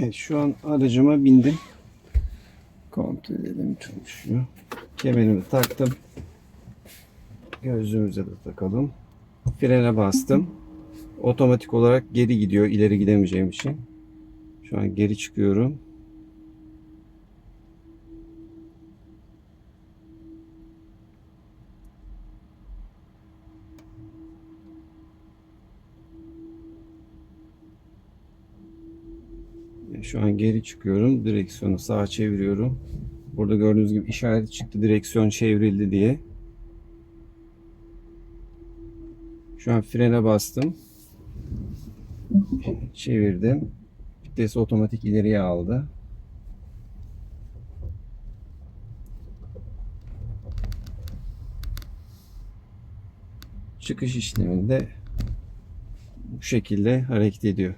Evet şu an aracıma bindim. Kontrol edelim çalışıyor. Kemerimi taktım. Gözlüğümüze de takalım. Frene bastım. Otomatik olarak geri gidiyor ileri gidemeyeceğim için. Şu an geri çıkıyorum. Şu an geri çıkıyorum. Direksiyonu sağa çeviriyorum. Burada gördüğünüz gibi işaret çıktı direksiyon çevrildi diye. Şu an frene bastım. Çevirdim. Vites otomatik ileriye aldı. Çıkış işleminde bu şekilde hareket ediyor.